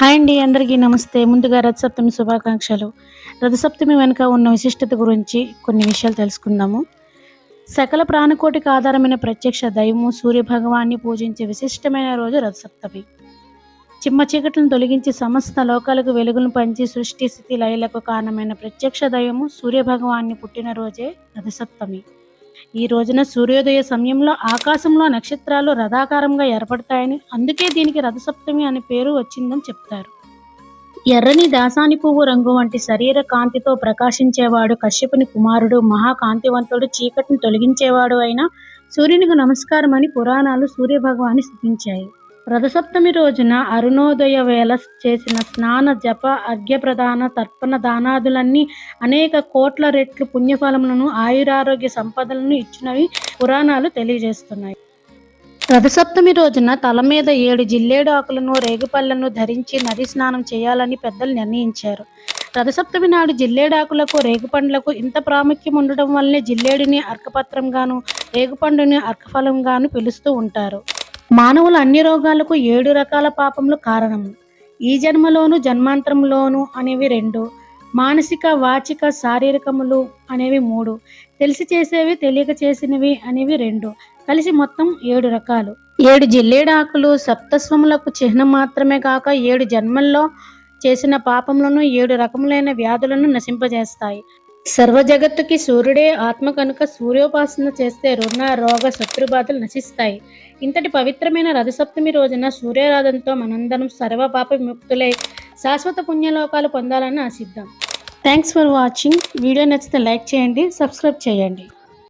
Hi అండి అందరికీ నమస్తే. ముందుగా రథసప్తమి శుభాకాంక్షలు. రథసప్తమి వెనుక ఉన్న విశిష్టత గురించి కొన్ని విషయాలు తెలుసుకుందాము. సకల ప్రాణకోటికి ఆధారమైన ప్రత్యక్ష దైవము సూర్యభగవాన్ని పూజించే విశిష్టమైన రోజు రథసప్తమి. చిమ్మ చీకట్లను తొలగించి సమస్త లోకాలకు వెలుగును పంచి సృష్టి స్థితి లయలకు కారణమైన ప్రత్యక్ష దైవము సూర్యభగవాన్ని పుట్టినరోజే రథసప్తమి. ఈ రోజున సూర్యోదయ సమయంలో ఆకాశంలో నక్షత్రాలు రథాకారంగా ఏర్పడతాయని అందుకే దీనికి రథసప్తమి అనే పేరు వచ్చిందని చెప్తారు. ఎర్రని దాసాని పువ్వు రంగు వంటి శరీర కాంతితో ప్రకాశించేవాడు కశ్యపుని కుమారుడు మహాకాంతివంతుడు చీకటిని తొలగించేవాడు అయిన సూర్యునికి నమస్కారం అని పురాణాలు సూర్యభగవాన్ని స్థుతించాయి. రథసప్తమి రోజున అరుణోదయ వేళ చేసిన స్నాన జప అర్ఘ్యప్రదాన తర్పణ దానాదులన్నీ అనేక కోట్ల రెట్లు పుణ్యఫలములను ఆయురారోగ్య సంపదలను ఇచ్చినవి పురాణాలు తెలియజేస్తున్నాయి. రథసప్తమి రోజున తల మీద ఏడు జిల్లేడు ఆకులను రేగుపళ్ళను ధరించి నది స్నానం చేయాలని పెద్దలు నిర్ణయించారు. రథసప్తమి నాడు జిల్లేడాకులకు రేగుపండ్లకు ఇంత ప్రాముఖ్యం ఉండడం వల్లనే జిల్లేడిని అర్కపత్రంగాను రేగుపండుని అర్కఫలంగాను పిలుస్తూ ఉంటారు. మానవుల అన్ని రోగాలకు ఏడు రకాల పాపములు కారణము. ఈ జన్మలోను జన్మాంతరంలోను అనేవి రెండు. మానసిక వాచిక శారీరకములు అనేవి మూడు. తెలిసి చేసేవి తెలియక చేసినవి అనేవి రెండు. కలిసి మొత్తం ఏడు రకాలు. ఏడు జిల్లేడాకులు సప్తస్వములకు చిహ్నం మాత్రమే కాక ఏడు జన్మల్లో చేసిన పాపములను ఏడు రకములైన వ్యాధులను నశింపజేస్తాయి. సర్వజగత్తుకి సూర్యుడే ఆత్మ కనుక సూర్యోపాసన చేస్తే రుణ రోగ శత్రుబాధలు నశిస్తాయి. ఇంతటి పవిత్రమైన రథసప్తమి రోజున సూర్యారాధనతో మనందరం సర్వ పాప విముక్తులై శాశ్వత పుణ్యలోకాలు పొందాలని ఆశిద్దాం. థ్యాంక్స్ ఫర్ వాచింగ్ వీడియో నచ్చితే లైక్ చేయండి సబ్స్క్రైబ్ చేయండి.